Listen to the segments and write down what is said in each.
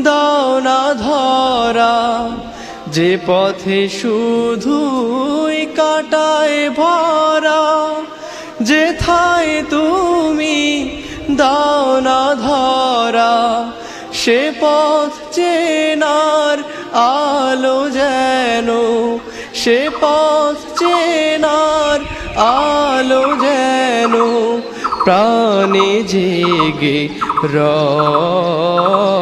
দাও না ধরা যে পথে শুধুই কাটায় ভরা, যেথায় তুমি দাও না ধরা সে পথ চেনার আলো যেন, সে পথ চেনার আলো যেন, প্রাণে জেগে তোমার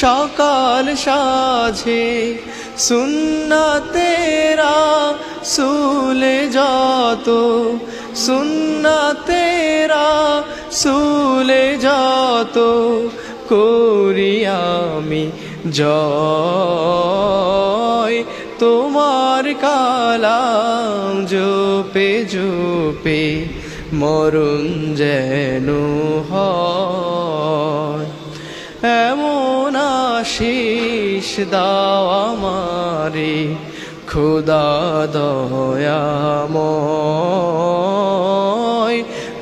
সকাল সাঝে সুন্না তেরা সুলে যত সুন্না তেরা সুলে যত করি আমি জয়। তোমার কালাম জোপে জোপে মরুন যেন হয়। আশিস দাও আমারে খুদা দয়াময়।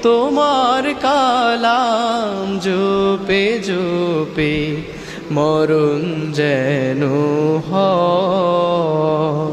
তোমার কালাম জুপে জুপে মরুণ যেন হয়।